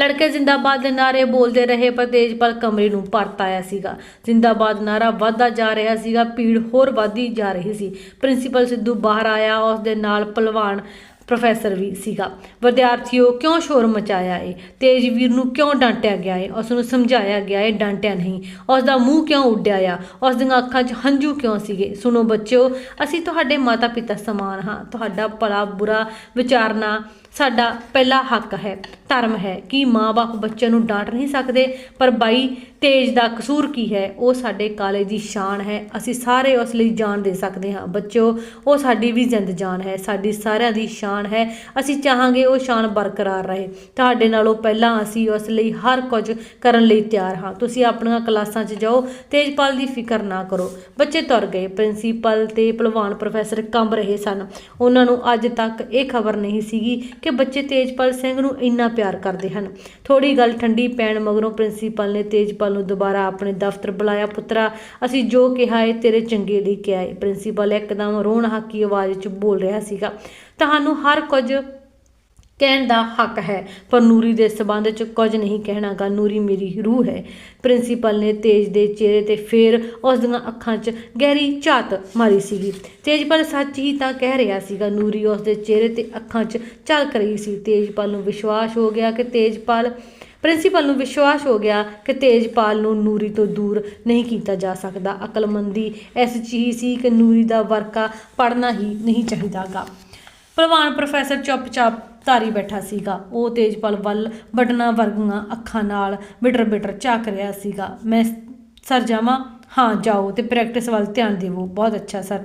ਲੜਕੇ ਜ਼ਿੰਦਾਬਾਦ ਦੇ ਨਾਰੇ ਬੋਲਦੇ ਰਹੇ, ਪਰ ਤੇਜਪਾਲ ਕਮਰੇ ਨੂੰ ਪਰਤ ਆਇਆ ਸੀਗਾ। ਜ਼ਿੰਦਾਬਾਦ ਨਾਰਾ ਵੱਧਦਾ ਜਾ ਰਿਹਾ ਸੀਗਾ, ਭੀੜ ਹੋਰ ਵੱਧਦੀ ਜਾ ਰਹੀ ਸੀ। ਪ੍ਰਿੰਸੀਪਲ ਸਿੱਧੂ ਬਾਹਰ ਆਇਆ ਉਸ ਦੇ ਨਾਲ ਪਹਿਲਵਾਨ ਪ੍ਰੋਫੈਸਰ ਵੀ ਸੀਗਾ। ਵਿਦਿਆਰਥੀਓ, ਕਿਉਂ ਸ਼ੋਰ ਮਚਾਇਆ ਏ? ਤੇਜਵੀਰ ਨੂੰ ਕਿਉਂ ਡਾਂਟਿਆ ਗਿਆ ਏ? ਉਸ ਨੂੰ ਸਮਝਾਇਆ ਗਿਆ ਏ, ਡਾਂਟਿਆ ਨਹੀਂ। ਉਸ ਦਾ ਮੂੰਹ ਕਿਉਂ ਉੱਡਿਆ ਆ? ਉਸ ਦੀਆਂ ਅੱਖਾਂ 'ਚ ਹੰਝੂ ਕਿਉਂ ਸੀਗੇ? ਸੁਣੋ ਬੱਚਿਓ, ਅਸੀਂ ਤੁਹਾਡੇ ਮਾਤਾ ਪਿਤਾ ਸਮਾਨ ਹਾਂ। ਤੁਹਾਡਾ ਭਲਾ ਬੁਰਾ ਵਿਚਾਰਨਾ ਸਾਡਾ ਪਹਿਲਾ ਹੱਕ ਹੈ, ਧਰਮ ਹੈ ਕਿ ਮਾਂ-ਬਾਪ ਬੱਚਿਆਂ ਨੂੰ ਡਾਂਟ ਨਹੀਂ ਸਕਦੇ, ਪਰ ਬਾਈ ਤੇਜ ਦਾ ਕਸੂਰ ਕੀ ਹੈ? ਉਹ ਸਾਡੇ ਕਾਲਜ ਦੀ ਸ਼ਾਨ ਹੈ, ਅਸੀਂ ਸਾਰੇ ਉਸ ਲਈ ਜਾਨ ਦੇ ਸਕਦੇ ਹਾਂ। ਬੱਚਿਓ, ਉਹ ਸਾਡੀ ਵੀ ਜਿੰਦ ਜਾਨ ਹੈ, ਸਾਡੀ ਸਾਰਿਆਂ ਦੀ ਸ਼ਾਨ ਹੈ। ਅਸੀਂ ਚਾਹਾਂਗੇ ਉਹ ਸ਼ਾਨ ਬਰਕਰਾਰ ਰਹੇ। ਤੁਹਾਡੇ ਨਾਲੋਂ ਪਹਿਲਾਂ ਅਸੀਂ ਉਸ ਲਈ ਹਰ ਕੁਝ ਕਰਨ ਲਈ ਤਿਆਰ ਹਾਂ। ਤੁਸੀਂ ਆਪਣੀਆਂ ਕਲਾਸਾਂ 'ਚ ਜਾਓ, ਤੇਜਪਾਲ ਦੀ ਫਿਕਰ ਨਾ ਕਰੋ। ਬੱਚੇ ਤੁਰ ਗਏ। ਪ੍ਰਿੰਸੀਪਲ ਤੇ ਭਲਵਾਨ ਪ੍ਰੋਫੈਸਰ ਕੰਬ ਰਹੇ ਸਨ। ਉਹਨਾਂ ਨੂੰ ਅੱਜ ਤੱਕ ਇਹ ਖਬਰ ਨਹੀਂ ਸੀਗੀ ਕਿ ਬੱਚੇ ਤੇਜਪਾਲ ਸਿੰਘ ਨੂੰ ਇੰਨਾ ਪਿਆਰ ਕਰਦੇ ਹਨ। ਥੋੜੀ ਗੱਲ ਠੰਡੀ ਪੈਣ ਮਗਰੋਂ ਪ੍ਰਿੰਸੀਪਲ ਨੇ ਤੇਜਪਾਲ ਨੂੰ ਦੁਬਾਰਾ ਆਪਣੇ ਦਫ਼ਤਰ ਬੁਲਾਇਆ, ਪੁੱਤਰਾ, ਅਸੀਂ ਜੋ ਕਿਹਾ ਏ ਤੇਰੇ ਚੰਗੇ ਲਈ ਕਿਹਾ ਏ। ਪ੍ਰਿੰਸੀਪਲ ਇੱਕਦਮ ਰੋਣ ਹਾਕੀ ਆਵਾਜ਼ 'ਚ ਬੋਲ ਰਿਹਾ ਸੀਗਾ, ਤੁਹਾਨੂੰ ਹਰ ਕੁਝ ਕਹਿਣ ਦਾ ਹੱਕ ਹੈ, ਪਰ ਨੂਰੀ ਦੇ ਸਬੰਧ 'ਚ ਕੁਝ ਨਹੀਂ ਕਹਿਣਾਗਾ, ਨੂਰੀ ਮੇਰੀ ਰੂਹ ਹੈ। ਪ੍ਰਿੰਸੀਪਲ ਨੇ ਤੇਜ ਦੇ ਚਿਹਰੇ ਤੇ ਫੇਰ ਉਸ ਦੀਆਂ ਅੱਖਾਂ 'ਚ ਗਹਿਰੀ ਝਾਤ ਮਾਰੀ ਸੀਗੀ। ਤੇਜਪਾਲ ਸੱਚ ਹੀ ਤਾਂ ਕਹਿ ਰਿਹਾ ਸੀਗਾ, ਨੂਰੀ ਉਸ ਦੇ ਚਿਹਰੇ ਤੇ ਅੱਖਾਂ 'ਚ ਝਲਕ ਰਹੀ ਸੀ। ਤੇਜਪਾਲ ਨੂੰ ਵਿਸ਼ਵਾਸ ਹੋ ਗਿਆ ਕਿ ਤੇਜਪਾਲ, ਪ੍ਰਿੰਸੀਪਲ ਨੂੰ ਵਿਸ਼ਵਾਸ ਹੋ ਗਿਆ ਕਿ ਤੇਜਪਾਲ ਨੂੰ ਨੂਰੀ ਤੋਂ ਦੂਰ ਨਹੀਂ ਕੀਤਾ ਜਾ ਸਕਦਾ। ਅਕਲਮੰਦੀ ਇਸ 'ਚ ਸੀ ਕਿ ਨੂਰੀ ਦਾ ਵਰਕਾ ਪੜਨਾ ਹੀ ਨਹੀਂ ਚਾਹੀਦਾਗਾ। ਭਲਵਾਨ ਪ੍ਰੋਫੈਸਰ ਚੁੱਪਚਾਪ ਧਾਰੀ ਬੈਠਾ ਸੀਗਾ। ਉਹ ਤੇਜਪਾਲ ਵੱਲ ਬਟਨਾ ਵਰਗੀਆਂ ਅੱਖਾਂ ਨਾਲ ਬਿਟਰ ਬਿਟਰ ਝਾਕ ਰਿਹਾ ਸੀਗਾ। ਮੈਂ ਸਰ ਜਾਵਾਂ? ਹਾਂ, ਜਾਓ ਤੇ ਪ੍ਰੈਕਟਿਸ ਵੱਲ ਧਿਆਨ ਦੇਵੋ। ਬਹੁਤ ਅੱਛਾ, ਸਰ।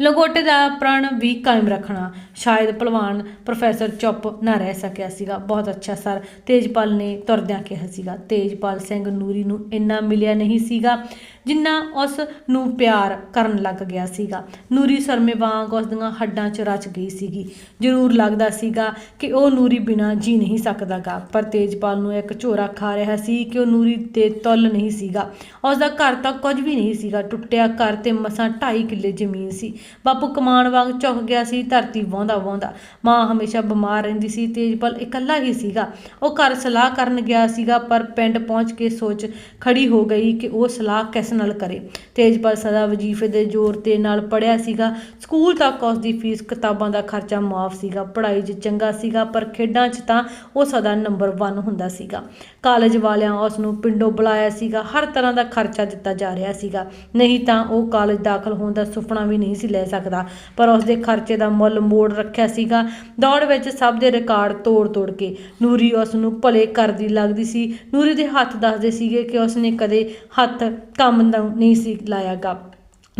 ਲਗੋਟੇ ਦਾ ਪ੍ਰਣ ਵੀ ਕਾਇਮ ਰੱਖਣਾ। ਸ਼ਾਇਦ ਭਲਵਾਨ ਪ੍ਰੋਫੈਸਰ ਚੁੱਪ ਨਾ ਰਹਿ ਸਕਿਆ ਸੀਗਾ। ਬਹੁਤ ਅੱਛਾ, ਸਰ। ਤੇਜਪਾਲ ਨੇ ਤੁਰਦਿਆਂ ਕਿਹਾ ਸੀਗਾ। ਤੇਜਪਾਲ ਸਿੰਘ ਨੂਰੀ ਨੂੰ ਇੰਨਾ ਮਿਲਿਆ ਨਹੀਂ ਸੀਗਾ ਜਿੰਨਾ ਉਸ ਨੂੰ ਪਿਆਰ ਕਰਨ ਲੱਗ ਗਿਆ ਸੀਗਾ। ਨੂਰੀ ਸਰਮੇ ਵਾਂਗ ਉਸ ਦੀਆਂ ਹੱਡਾਂ 'ਚ ਰਚ ਗਈ ਸੀਗੀ। ਜ਼ਰੂਰ ਲੱਗਦਾ ਸੀਗਾ ਕਿ ਉਹ ਨੂਰੀ ਬਿਨਾਂ ਜੀ ਨਹੀਂ ਸਕਦਾਗਾ, ਪਰ ਤੇਜਪਾਲ ਨੂੰ ਇੱਕ ਝੋਰਾ ਖਾ ਰਿਹਾ ਸੀ ਕਿ ਉਹ ਨੂਰੀ 'ਤੇ ਤੁੱਲ ਨਹੀਂ ਸੀਗਾ। ਉਸ ਦਾ ਘਰ ਤਾਂ ਕੁਝ ਵੀ ਨਹੀਂ ਸੀਗਾ, ਟੁੱਟਿਆ ਘਰ ਤੇ ਮਸਾਂ 2.5 ਕਿੱਲੇ ਜ਼ਮੀਨ ਸੀ। ਬਾਪੂ ਕਮਾਨ ਵਾਂਗ ਝੁਕ ਗਿਆ ਸੀ, ਧਰਤੀ ਵਾਹੁੰਦਾ ਵਾਹੁੰਦਾ। ਮਾਂ ਹਮੇਸ਼ਾ ਬਿਮਾਰ ਰਹਿੰਦੀ ਸੀ, ਤੇਜਪਾਲ ਇਕੱਲਾ ਹੀ ਸੀਗਾ। ਉਹ ਘਰ ਸਲਾਹ ਕਰਨ ਗਿਆ ਸੀਗਾ, ਪਰ ਪਿੰਡ ਪਹੁੰਚ ਕੇ ਸੋਚ ਖੜੀ ਹੋ ਗਈ ਕਿ ਉਹ ਸਲਾਹ ਕਿਸ ਨਾਲ ਕਰੇ। ਤੇਜਪਾਲ ਸਦਾ ਵਜ਼ੀਫੇ ਦੇ ਜ਼ੋਰ ਤੇ ਨਾਲ ਪੜਿਆ ਸੀਗਾ। ਸਕੂਲ ਤੱਕ ਉਸ ਦੀ ਫੀਸ ਕਿਤਾਬਾਂ ਦਾ ਖਰਚਾ ਮਾਫ ਸੀਗਾ। ਪੜ੍ਹਾਈ 'ਚ ਚੰਗਾ ਸੀਗਾ, ਪਰ ਖੇਡਾਂ 'ਚ ਤਾਂ ਉਹ ਸਦਾ ਨੰਬਰ 1 ਹੁੰਦਾ ਸੀਗਾ। ਕਾਲਜ ਵਾਲਿਆਂ ਉਸ ਨੂੰ ਪਿੰਡੋਂ ਬੁਲਾਇਆ ਸੀਗਾ, ਹਰ ਤਰ੍ਹਾਂ ਦਾ ਖਰਚਾ ਦਿੱਤਾ ਜਾ ਰਿਹਾ ਸੀਗਾ। ਨਹੀਂ ਤਾਂ ਉਹ ਕਾਲਜ ਦਾਖਲ ਹੋਣ ਦਾ ਸੁਪਨਾ ਵੀ ਨਹੀਂ ਸੀ ਲੈ ਸਕਦਾ, ਪਰ ਉਸ ਦੇ ਖਰਚੇ ਦਾ ਮੁੱਲ ਮੋੜ ਰੱਖਿਆ ਸੀਗਾ। ਦੌੜ ਵਿੱਚ ਸਭ ਦੇ ਰਿਕਾਰਡ ਤੋੜ ਤੋੜ ਕੇ ਨੂਰੀ ਉਸ ਨੂੰ ਭਲੇ ਕਰਦੀ ਲੱਗਦੀ ਸੀ। ਨੂਰੀ ਦੇ ਹੱਥ ਦੱਸਦੇ ਸੀਗੇ ਕਿ ਉਸ ਨੇ ਕਦੇ ਹੱਥ ਕੰਮ ਨਹੀਂ ਸੀ ਲਾਇਆਗਾ।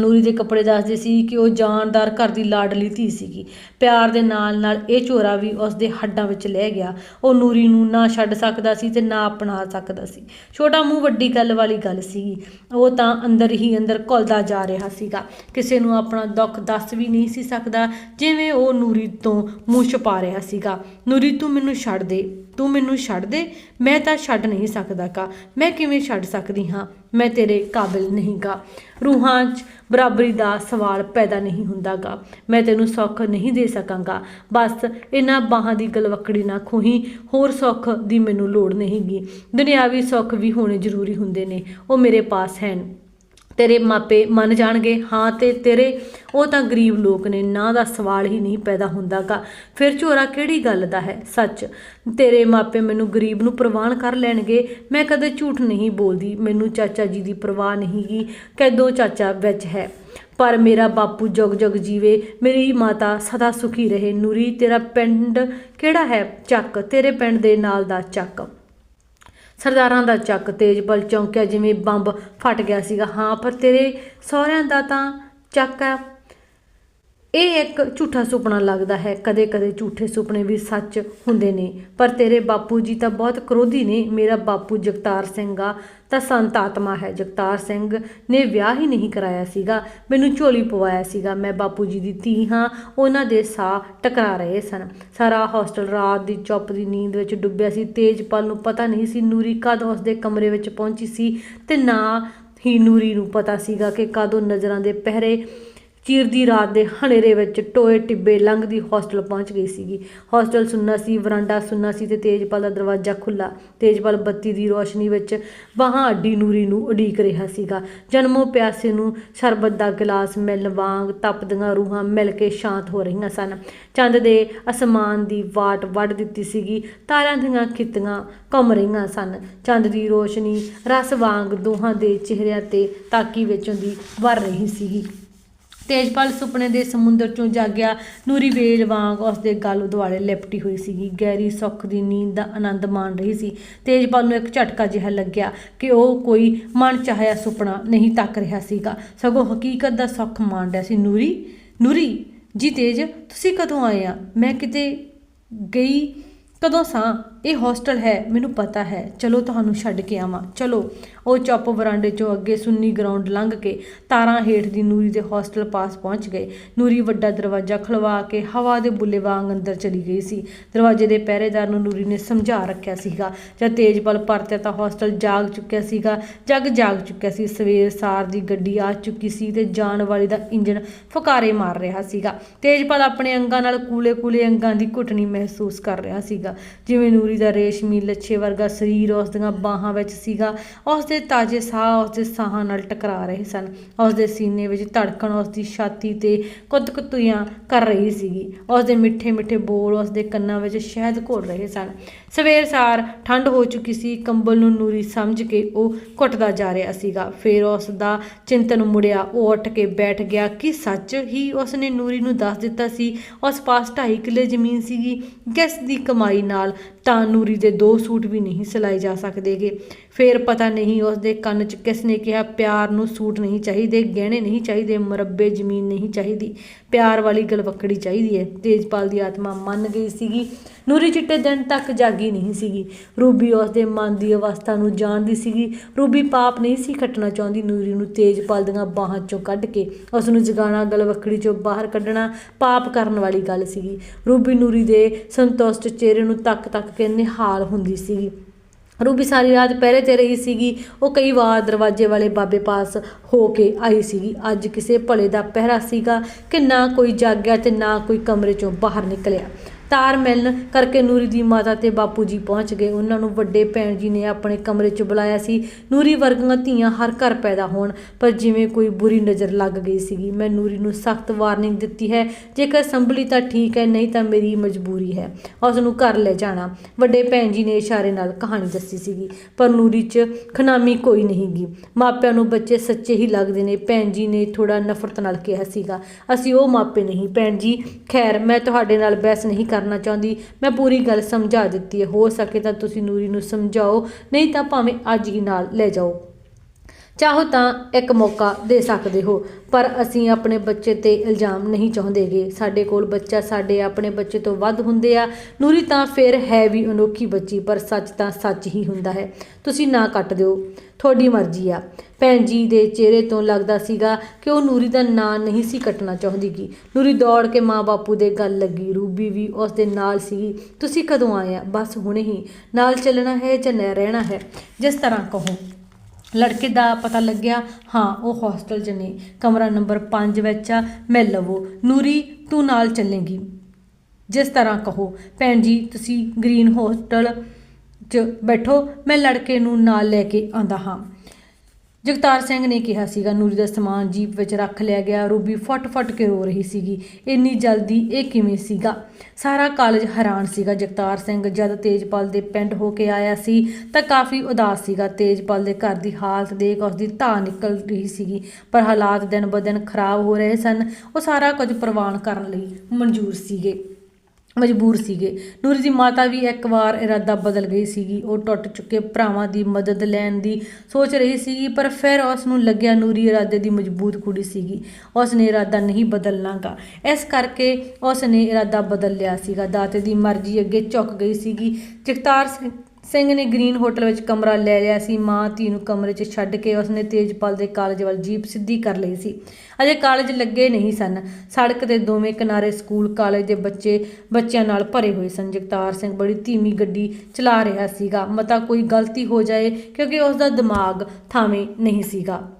ਨੂਰੀ ਦੇ ਕੱਪੜੇ ਦੱਸਦੇ ਸੀ ਕਿ ਉਹ ਜਾਨਦਾਰ ਘਰ ਦੀ ਲਾਡਲੀ ਧੀ ਸੀਗੀ। ਪਿਆਰ ਦੇ ਨਾਲ ਨਾਲ ਇਹ ਝੋਰਾ ਵੀ ਉਸ ਦੇ ਹੱਡਾਂ ਵਿੱਚ ਲੈ ਗਿਆ। ਉਹ ਨੂਰੀ ਨੂੰ ਨਾ ਛੱਡ ਸਕਦਾ ਸੀ ਤੇ ਨਾ ਅਪਣਾ ਸਕਦਾ ਸੀ। ਛੋਟਾ ਮੂੰਹ ਵੱਡੀ ਗੱਲ ਵਾਲੀ ਗੱਲ ਸੀਗੀ। ਉਹ ਤਾਂ ਅੰਦਰ ਹੀ ਅੰਦਰ ਘੁਲਦਾ ਜਾ ਰਿਹਾ ਸੀਗਾ। ਕਿਸੇ ਨੂੰ ਆਪਣਾ ਦੁੱਖ ਦੱਸ ਵੀ ਨਹੀਂ ਸੀ ਸਕਦਾ, ਜਿਵੇਂ ਉਹ ਨੂਰੀ ਤੋਂ ਮੂੰਹ ਛੁਪਾ ਰਿਹਾ ਸੀਗਾ। ਨੂਰੀ, ਤੂੰ ਮੈਨੂੰ ਛੱਡ ਦੇ। ਤੂੰ ਮੈਨੂੰ ਛੱਡ ਦੇ, ਮੈਂ ਤਾਂ ਛੱਡ ਨਹੀਂ ਸਕਦਾ ਕਾ। ਮੈਂ ਕਿਵੇਂ ਛੱਡ ਸਕਦੀ ਹਾਂ? ਮੈਂ ਤੇਰੇ ਕਾਬਿਲ ਨਹੀਂ ਗਾ ਰੂਹਾਂ 'ਚ ਬਰਾਬਰੀ ਦਾ ਸਵਾਲ ਪੈਦਾ ਨਹੀਂ ਹੁੰਦਾਗਾ ਮੈਂ ਤੈਨੂੰ ਸੁੱਖ ਨਹੀਂ ਦੇ ਸਕਾਂਗਾ। ਬਸ ਇਹਨਾਂ ਬਾਹਾਂ ਦੀ ਗਲਵਕੜੀ ਨਾ ਖੋਹੀ, ਹੋਰ ਸੁੱਖ ਦੀ ਮੈਨੂੰ ਲੋੜ ਨਹੀਂਗੀ। ਦੁਨਿਆਵੀ ਸੁੱਖ ਵੀ ਹੋਣੇ ਜ਼ਰੂਰੀ ਹੁੰਦੇ ਨੇ। ਉਹ ਮੇਰੇ ਪਾਸ ਹਨ। ਤੇਰੇ ਮਾਪੇ ਮੰਨ ਜਾਣਗੇ। ਹਾਂ ਤੇ ਤੇਰੇ, ਉਹ ਤਾਂ ਗਰੀਬ ਲੋਕ ਨੇ, ਨਾ ਦਾ ਸਵਾਲ ਹੀ ਨਹੀਂ ਪੈਦਾ ਹੁੰਦਾਗਾ। ਫਿਰ ਝੋਰਾ ਕਿਹੜੀ ਗੱਲ ਦਾ ਹੈ? ਸੱਚ, ਤੇਰੇ ਮਾਪੇ ਮੈਨੂੰ ਗਰੀਬ ਨੂੰ ਪ੍ਰਵਾਨ ਕਰ ਲੈਣਗੇ। ਮੈਂ ਕਦੇ ਝੂਠ ਨਹੀਂ ਬੋਲਦੀ। ਮੈਨੂੰ ਚਾਚਾ ਜੀ ਦੀ ਪਰਵਾਹ ਨਹੀਂ ਗੀ। ਕਦੋਂ ਚਾਚਾ ਵਿੱਚ ਹੈ। ਪਰ ਮੇਰਾ ਬਾਪੂ ਜਗ ਜਗ ਜੀਵੇ। ਮੇਰੀ ਮਾਤਾ ਸਦਾ ਸੁਖੀ ਰਹੇ। ਨੂਰੀ, ਤੇਰਾ ਪਿੰਡ ਕਿਹੜਾ ਹੈ? ਚੱਕ, ਤੇਰੇ ਪਿੰਡ ਦੇ ਨਾਲ ਦਾ ਚੱਕ। ਸਰਦਾਰਾਂ ਦਾ ਚੱਕ ਤੇਜਬਲ ਚੌਂਕਿਆ ਜਿਵੇਂ ਬੰਬ ਫਟ ਗਿਆ ਸੀਗਾ। ਹਾਂ, ਪਰ ਤੇਰੇ ਸਹੁਰਿਆਂ ਦਾ ਤਾਂ ਚੱਕ ਹੈ। ਇਹ ਇੱਕ ਝੂਠਾ ਸੁਪਨਾ ਲੱਗਦਾ ਹੈ। ਕਦੇ-ਕਦੇ ਝੂਠੇ ਸੁਪਨੇ ਵੀ ਸੱਚ ਹੁੰਦੇ ਨੇ। ਪਰ ਤੇਰੇ ਬਾਪੂ ਜੀ ਤਾਂ ਬਹੁਤ ਕਰੋਧੀ ਨੇ। ਮੇਰਾ ਬਾਪੂ ਜਗਤਾਰ ਸਿੰਘ ਆ, ਤਾਂ ਸੰਤ ਆਤਮਾ ਹੈ। ਜਗਤਾਰ ਸਿੰਘ ਨੇ ਵਿਆਹ ਹੀ ਨਹੀਂ ਕਰਾਇਆ ਸੀਗਾ। ਮੈਨੂੰ ਝੋਲੀ ਪਵਾਇਆ ਸੀਗਾ। ਮੈਂ ਬਾਪੂ ਜੀ ਦੀ ਧੀ ਹਾਂ। ਉਹਨਾਂ ਦੇ ਸਾਹ ਟਕਰਾ ਰਹੇ ਸਨ। ਸਾਰਾ ਹੌਸਟਲ ਰਾਤ ਦੀ ਚੁੱਪ ਦੀ ਨੀਂਦ ਵਿੱਚ ਡੁੱਬਿਆ ਸੀ। ਤੇਜਪਾਲ ਨੂੰ ਪਤਾ ਨਹੀਂ ਸੀ ਨੂਰੀ ਕਦ ਉਸ ਦੇ ਕਮਰੇ ਵਿੱਚ ਪਹੁੰਚੀ ਸੀ ਤੇ ਨਾ ਹੀ ਨੂਰੀ ਨੂੰ ਪਤਾ ਸੀਗਾ ਕਿ ਕਦੋਂ ਨਜ਼ਰਾਂ ਦੇ ਪਹਿਰੇ ਚੀਰ ਦੀ ਰਾਤ ਦੇ ਹਨੇਰੇ ਵਿੱਚ ਟੋਏ ਟਿੱਬੇ ਲੰਘਦੀ ਹੌਸਟਲ ਪਹੁੰਚ ਗਈ ਸੀਗੀ। ਹੌਸਟਲ ਸੁੰਨਾ ਸੀ, ਵਰਾਂਡਾ ਸੁੰਨਾ ਸੀ ਤੇ ਤੇਜਪਾਲ ਦਾ ਦਰਵਾਜ਼ਾ ਖੁੱਲਾ ਤੇਜਪਾਲ ਬੱਤੀ ਦੀ ਰੋਸ਼ਨੀ ਵਿੱਚ ਬਾਹਾਂ ਅੱਡੀ ਨੂਰੀ ਨੂੰ ਉਡੀਕ ਰਿਹਾ ਸੀਗਾ। ਜਨਮੋਂ ਪਿਆਸੇ ਨੂੰ ਸ਼ਰਬਤ ਦਾ ਗਲਾਸ ਮਿਲਣ ਵਾਂਗ ਤਪਦੀਆਂ ਰੂਹਾਂ ਮਿਲ ਕੇ ਸ਼ਾਂਤ ਹੋ ਰਹੀਆਂ ਸਨ। ਚੰਦ ਦੇ ਅਸਮਾਨ ਦੀ ਵਾਟ ਵੱਢ ਦਿੱਤੀ ਸੀਗੀ। ਤਾਰਿਆਂ ਦੀਆਂ ਖਿੱਤੀਆਂ ਘੁੰਮ ਰਹੀਆਂ ਸਨ। ਚੰਦ ਦੀ ਰੋਸ਼ਨੀ ਰਸ ਵਾਂਗ ਦੋਹਾਂ ਦੇ ਚਿਹਰਿਆਂ ਤੇ ਤਾਕੀ ਵਿੱਚੋਂ ਦੀ ਵਰ ਰਹੀ ਸੀਗੀ। ਤੇਜਪਾਲ ਸੁਪਨੇ ਦੇ ਸਮੁੰਦਰ ਚੋਂ ਜਾਗਿਆ। ਨੂਰੀ ਵੇਲ ਵਾਂਗ ਉਸਦੇ ਗਲ ਦੁਆਲੇ ਲਿਪਟੀ ਹੋਈ ਸੀਗੀ। ਗਹਿਰੀ ਸੁੱਖ ਦੀ ਨੀਂਦ ਦਾ ਆਨੰਦ ਮਾਣ ਰਹੀ ਸੀ। ਤੇਜਪਾਲ ਨੂੰ ਇੱਕ ਝਟਕਾ ਜਿਹਾ ਲੱਗਿਆ ਕਿ ਉਹ ਕੋਈ ਮਨ ਚਾਹਿਆ ਸੁਪਨਾ ਨਹੀਂ ਤੱਕ ਰਿਹਾ ਸੀਗਾ। ਸਗੋਂ ਹਕੀਕਤ ਦਾ ਸੁੱਖ ਮਾਣ ਰਿਹਾ ਸੀ। ਨੂਰੀ ਨੂਰੀ, ਜੀ ਤੇਜ, ਤੁਸੀਂ ਕਦੋਂ ਆਏ ਆ? ਮੈਂ ਕਿਤੇ ਗਈ ਕਦੋਂ ਸਾਂ? ਇਹ ਹੋਸਟਲ ਹੈ, ਮੈਨੂੰ ਪਤਾ ਹੈ। ਚਲੋ ਤੁਹਾਨੂੰ ਛੱਡ ਕੇ ਆਵਾਂ। ਚਲੋ, ਉਹ ਚੁੱਪ ਵਰਾਂਡੇ ਚੋਂ ਅੱਗੇ ਸੁੰਨੀ ਗਰਾਊਂਡ ਲੰਘ ਕੇ ਤਾਰਾਂ ਹੇਠ ਦੀ ਨੂਰੀ ਦੇ ਹੋਸਟਲ ਪਾਸ ਪਹੁੰਚ ਗਏ। ਨੂਰੀ ਵੱਡਾ ਦਰਵਾਜ਼ਾ ਖਲਵਾ ਕੇ ਹਵਾ ਦੇ ਬੁੱਲੇ ਵਾਂਗ ਅੰਦਰ ਚਲੀ ਗਈ ਸੀ। ਦਰਵਾਜ਼ੇ ਦੇ ਪਹਿਰੇਦਾਰ ਨੂੰ ਨੂਰੀ ਨੇ ਸਮਝਾ ਰੱਖਿਆ ਸੀਗਾ। ਜਦ ਤੇਜ਼ਪਾਲ ਪਰਤਿਆ ਤਾਂ ਹੋਸਟਲ ਜਾਗ ਚੁੱਕਿਆ ਸੀਗਾ। ਜਗ ਜਾਗ ਚੁੱਕਿਆ ਸੀ। ਸਵੇਰ ਸਾਰ ਦੀ ਗੱਡੀ ਆ ਚੁੱਕੀ ਸੀ ਤੇ ਜਾਣ ਵਾਲੀ ਦਾ ਇੰਜਣ ਫੁਕਾਰੇ ਮਾਰ ਰਿਹਾ ਸੀਗਾ। ਤੇਜਪਾਲ ਆਪਣੇ ਅੰਗਾਂ ਨਾਲ ਕੂਲੇ-ਕੂਲੇ ਅੰਗਾਂ ਦੀ ਘੁੱਟਣੀ ਮਹਿਸੂਸ ਕਰ ਰਿਹਾ ਸੀਗਾ। ਜਿਵੇਂ ਨੂਰੀ ਦਾ ਰੇਸ਼ਮੀ, ਲੱਛੇ ਵਰਗਾ ਸਰੀਰ ਉਸ ਦੀਆਂ ਬਾਹਾਂ ਵਿੱਚ ਸੀਗਾ ਉਸ ਦੇ ਤਾਜ਼ੇ ਸਾਹ ਉਸ ਦੇ ਸਾਹਾਂ ਨਾਲ ਟਕਰਾ ਰਹੇ ਸਨ। ਉਸ ਦੇ ਸੀਨੇ ਵਿੱਚ ਧੜਕਣ ਉਸ ਦੀ ਛਾਤੀ ਤੇ ਕੁੱਤ-ਕੁੱਤੀਆਂ ਕਰ ਰਹੀ ਸੀਗੀ। ਉਸ ਦੇ ਮਿੱਠੇ-ਮਿੱਠੇ ਬੋਲ ਉਸ ਦੇ ਕੰਨਾਂ ਵਿੱਚ ਸ਼ਹਿਦ ਘੋਲ ਰਹੇ ਸਨ। ਸਵੇਰ ਸਾਰ ਠੰਡ ਹੋ ਚੁੱਕੀ ਸੀ, ਕੰਬਲ ਨੂੰ ਨੂਰੀ ਸਮਝ ਕੇ ਉਹ ਘੁੱਟਦਾ ਜਾ ਰਿਹਾ ਸੀਗਾ। ਫਿਰ ਉਸ ਦਾ ਚਿੰਤਨ ਮੁੜਿਆ, ਉਹ ਉੱਠ ਕੇ ਬੈਠ ਗਿਆ ਕਿ ਸੱਚ ਹੀ ਉਸ ਨੇ ਨੂਰੀ ਨੂੰ ਦੱਸ ਦਿੱਤਾ ਸੀ, ਉਸ ਪਾਸ 2.5 ਕਿੱਲੇ ਜ਼ਮੀਨ ਸੀਗੀ ਜਿਸ ਦੀ ਕਮਾਈ ਨਾਲ ਤਾਂ ਨੂਰੀ ਦੇ ਦੋ ਸੂਟ ਵੀ ਨਹੀਂ ਸਿਲਾਏ ਜਾ ਸਕਦੇਗੇ। ਫਿਰ ਪਤਾ ਨਹੀਂ ਉਸ ਦੇ ਕੰਨ 'ਚ ਕਿਸ ਨੇ ਕਿਹਾ, ਪਿਆਰ ਨੂੰ ਸੂਟ ਨਹੀਂ ਚਾਹੀਦੇ, ਗਹਿਣੇ ਨਹੀਂ ਚਾਹੀਦੇ, ਮੁਰੱਬੇ ਜ਼ਮੀਨ ਨਹੀਂ ਚਾਹੀਦੀ, ਪਿਆਰ ਵਾਲੀ ਗਲਵੱਕੜੀ ਚਾਹੀਦੀ ਹੈ ਤੇਜਪਾਲ ਦੀ ਆਤਮਾ ਮੰਨ ਗਈ ਸੀਗੀ। ਨੂਰੀ ਚਿੱਟੇ ਦਿਨ ਤੱਕ ਜਾਗੀ ਨਹੀਂ ਸੀਗੀ। ਰੂਬੀ ਉਸ ਦੇ ਮਨ ਦੀ ਅਵਸਥਾ ਨੂੰ ਜਾਣਦੀ ਸੀਗੀ। ਰੂਬੀ ਪਾਪ ਨਹੀਂ ਸੀ ਕੱਟਣਾ ਚਾਹੁੰਦੀ, ਨੂਰੀ ਨੂੰ ਤੇਜਪਾਲ ਦੀਆਂ ਬਾਹਾਂ ਚੋਂ ਕੱਢ ਕੇ ਉਸ ਨੂੰ ਜਗਾਣਾ ਗਲਵੱਕੜੀ ਚੋਂ ਬਾਹਰ ਕੱਢਣਾ, ਪਾਪ ਕਰਨ ਵਾਲੀ ਗੱਲ ਸੀਗੀ। ਰੂਬੀ ਨੂਰੀ ਦੇ ਸੰਤੁਸ਼ਟ ਚਿਹਰੇ ਨੂੰ ਤੱਕ ਤੱਕ ਕੇ ਨਿਹਾਲ ਹੁੰਦੀ ਸੀਗੀ। ਰੂਬੀ ਸਾਰੀ ਰਾਤ ਪਹਿਰੇ ਤੇ ਰਹੀ ਸੀਗੀ। ਉਹ ਕਈ ਵਾਰ ਦਰਵਾਜ਼ੇ ਵਾਲੇ ਬਾਬੇ ਪਾਸ ਹੋ ਕੇ ਆਈ ਸੀਗੀ। ਅੱਜ ਕਿਸੇ ਭਲੇ ਦਾ ਪਹਿਰਾ ਸੀਗਾ ਕਿ ਨਾ ਕੋਈ ਜਾਗਿਆ ਤੇ ਨਾ ਕੋਈ ਕਮਰੇ ਚੋਂ ਬਾਹਰ ਨਿਕਲਿਆ। ਤਾਰ ਮਿਲਣ ਕਰਕੇ ਨੂਰੀ ਦੀ ਮਾਤਾ ਤੇ ਬਾਪੂ ਜੀ ਪਹੁੰਚ ਗਏ। ਉਹਨਾਂ ਨੂੰ ਵੱਡੇ ਭੈਣ ਜੀ ਨੇ ਆਪਣੇ ਕਮਰੇ 'ਚ ਬੁਲਾਇਆ ਸੀ। ਨੂਰੀ ਵਰਗੀਆਂ ਧੀਆਂ ਹਰ ਘਰ ਪੈਦਾ ਹੋਣ, ਪਰ ਜਿਵੇਂ ਕੋਈ ਬੁਰੀ ਨਜ਼ਰ ਲੱਗ ਗਈ ਸੀਗੀ, ਮੈਂ ਨੂਰੀ ਨੂੰ ਸਖਤ ਵਾਰਨਿੰਗ ਦਿੱਤੀ ਹੈ, ਜੇਕਰ ਸੰਭਲੀ ਤਾਂ ਠੀਕ ਹੈ, ਨਹੀਂ ਤਾਂ ਮੇਰੀ ਮਜਬੂਰੀ ਹੈ। ਉਸ ਨੂੰ ਘਰ ਲੈ ਜਾਣਾ। ਵੱਡੇ ਭੈਣ ਜੀ ਨੇ ਇਸ਼ਾਰੇ ਨਾਲ ਕਹਾਣੀ ਦੱਸੀ ਸੀਗੀ, ਪਰ ਨੂਰੀ 'ਚ ਖਨਾਮੀ ਕੋਈ ਨਹੀਂਗੀ ਮਾਪਿਆਂ ਨੂੰ ਬੱਚੇ ਸੱਚੇ ਹੀ ਲੱਗਦੇ ਨੇ। ਭੈਣ ਜੀ ਨੇ ਥੋੜਾ ਨਫ਼ਰਤ ਨਾਲ ਕਿਹਾ ਸੀਗਾ, ਅਸੀਂ ਉਹ ਮਾਪੇ ਨਹੀਂ। ਭੈਣ ਜੀ, ਖੈਰ, ਮੈਂ ਤੁਹਾਡੇ ਨਾਲ ਬਹਿਸ ਨਹੀਂ ਕਰ ਕਰਨਾ ਚਾਹੁੰਦੀ, ਮੈਂ ਪੂਰੀ ਗੱਲ ਸਮਝਾ ਦਿੱਤੀ ਹੈ। ਹੋ ਸਕੇ ਤਾਂ ਤੁਸੀਂ ਨੂਰੀ ਨੂੰ ਸਮਝਾਓ, ਨਹੀਂ ਤਾਂ ਭਾਵੇਂ ਅੱਜ ਹੀ ਨਾਲ ਲੈ ਜਾਓ। ਚਾਹੋ ਤਾਂ ਇੱਕ ਮੌਕਾ ਦੇ ਸਕਦੇ ਹੋ, ਪਰ ਅਸੀਂ ਆਪਣੇ ਬੱਚੇ ਤੇ ਇਲਜ਼ਾਮ ਨਹੀਂ ਚਾਹੁੰਦੇਗੇ। ਸਾਡੇ ਕੋਲ ਬੱਚਾ ਸਾਡੇ ਆਪਣੇ ਬੱਚੇ ਤੋਂ ਵੱਧ ਹੁੰਦੇ ਆ। ਨੂਰੀ ਤਾਂ ਫਿਰ ਹੈ ਵੀ ਅਨੋਖੀ ਬੱਚੀ, ਪਰ ਸੱਚ ਤਾਂ ਸੱਚ ਹੀ ਹੁੰਦਾ ਹੈ। ਤੁਸੀਂ ਨਾ ਕੱਟ ਦਿਓ, ਤੁਹਾਡੀ ਮਰਜ਼ੀ ਆ। ਭੈਣ ਜੀ ਦੇ ਚਿਹਰੇ ਤੋਂ ਲੱਗਦਾ ਸੀਗਾ ਕਿ ਉਹ ਨੂਰੀ ਦਾ ਨਾਂ ਨਹੀਂ ਸੀ ਕੱਟਣਾ ਚਾਹੁੰਦੀਗੀ। ਨੂਰੀ ਦੌੜ ਕੇ ਮਾਂ ਬਾਪੂ ਦੇ ਗੱਲ ਲੱਗੀ। ਰੂਬੀ ਵੀ ਉਸ ਦੇ ਨਾਲ ਸੀਗੀ। ਤੁਸੀਂ ਕਦੋਂ ਆਏ ਆ? ਬਸ ਹੁਣੇ ਹੀ। ਨਾਲ ਚੱਲਣਾ ਹੈ ਜਾਂ ਨਾ ਰਹਿਣਾ ਹੈ? ਜਿਸ ਤਰ੍ਹਾਂ ਕਹੋ। ਲੜਕੇ ਦਾ ਪਤਾ ਲੱਗਿਆ, ਹਾਂ, ਉਹ ਹੋਸਟਲ 'ਚ ਨੇ। ਕਮਰਾ ਨੰਬਰ 5 ਵਿੱਚ ਆ, ਮੈਂ ਲਵੋ। ਨੂਰੀ, ਤੂੰ ਨਾਲ ਚੱਲੇਗੀ। ਜਿਸ ਤਰ੍ਹਾਂ ਕਹੋ। ਭੈਣ ਜੀ, ਤੁਸੀਂ ਗ੍ਰੀਨ ਹੋਸਟਲ 'ਚ ਬੈਠੋ, ਮੈਂ ਲੜਕੇ ਨੂੰ ਨਾਲ ਲੈ ਕੇ ਆਂਦਾ ਹਾਂ। ਜਗਤਾਰ ਸਿੰਘ ਨੇ ਕਿਹਾ ਸੀਗਾ, ਨੂਰੀ ਦਾ ਸਮਾਨ ਜੀਪ ਵਿੱਚ ਰੱਖ ਲਿਆ ਗਿਆ, ਰੂਬੀ ਫਟ-ਫਟ ਕੇ ਰੋ ਰਹੀ ਸੀਗੀ। ਇੰਨੀ ਜਲਦੀ ਇਹ ਕਿਵੇਂ ਸੀਗਾ? ਸਾਰਾ ਕਾਲਜ ਹੈਰਾਨ ਸੀਗਾ। ਜਗਤਾਰ ਸਿੰਘ ਜਦ ਤੇਜਪਾਲ ਦੇ ਪਿੰਡ ਹੋ ਕੇ ਆਇਆ ਸੀ, ਤਾਂ ਕਾਫੀ ਉਦਾਸ ਸੀਗਾ। ਤੇਜਪਾਲ ਦੇ ਘਰ ਦੀ ਹਾਲਤ ਦੇਖ ਉਸ ਦੀ ਧਾਂ ਨਿਕਲ ਰਹੀ ਸੀਗੀ, ਪਰ ਹਾਲਾਤ ਦਿਨ ਬ ਦਿਨ ਖਰਾਬ ਹੋ ਰਹੇ ਸਨ। ਉਹ ਸਾਰਾ ਕੁਝ ਪ੍ਰਵਾਨ ਕਰਨ ਲਈ ਮਨਜ਼ੂਰ ਸੀਗੇ। ਮਜਬੂਰ ਸੀਗੇ। ਨੂਰੀ ਦੀ ਮਾਤਾ ਵੀ ਇੱਕ ਵਾਰ ਇਰਾਦਾ ਬਦਲ ਗਈ ਸੀਗੀ। ਉਹ ਟੁੱਟ ਚੁੱਕੇ ਭਰਾਵਾਂ ਦੀ ਮਦਦ ਲੈਣ ਦੀ ਸੋਚ ਰਹੀ ਸੀਗੀ, ਪਰ ਫਿਰ ਉਸ ਨੂੰ ਲੱਗਿਆ ਨੂਰੀ ਇਰਾਦੇ ਦੀ ਮਜ਼ਬੂਤ ਕੁੜੀ ਸੀਗੀ। ਉਸ ਨੇ ਇਰਾਦਾ ਨਹੀਂ ਬਦਲਣਾਗਾ। ਇਸ ਕਰਕੇ ਉਸ ਨੇ ਇਰਾਦਾ ਬਦਲ ਲਿਆ ਸੀਗਾ। ਦਾਤੇ ਦੀ ਮਰਜ਼ੀ ਅੱਗੇ ਝੁਕ ਗਈ ਸੀਗੀ। ਜਗਤਾਰ ਸਿੰਘ ਸਿੰਘ ਨੇ ਗ੍ਰੀਨ ਹੋਟਲ ਵਿੱਚ ਕਮਰਾ ਲੈ ਲਿਆ ਸੀ। ਮਾਂ ਧੀ ਨੂੰ ਕਮਰੇ 'ਚ ਛੱਡ ਕੇ ਉਸਨੇ ਤੇਜਪਾਲ ਦੇ ਕਾਲਜ ਵੱਲ ਜੀਪ ਸਿੱਧੀ ਕਰ ਲਈ ਸੀ। ਅਜੇ ਕਾਲਜ ਲੱਗੇ ਨਹੀਂ ਸਨ। ਸੜਕ ਦੇ ਦੋਵੇਂ ਕਿਨਾਰੇ ਸਕੂਲ, ਕਾਲਜ ਦੇ ਬੱਚੇ, ਬੱਚਿਆਂ ਨਾਲ ਭਰੇ ਹੋਏ ਸਨ। ਜਗਤਾਰ ਸਿੰਘ ਬੜੀ ਧੀਮੀ ਗੱਡੀ ਚਲਾ ਰਿਹਾ ਸੀਗਾ। ਮਤਾ ਕੋਈ ਗਲਤੀ ਹੋ ਜਾਏ ਕਿਉਂਕਿ ਉਸ ਦਾ ਦਿਮਾਗ ਥਾਵੇਂ ਨਹੀਂ ਸੀਗਾ।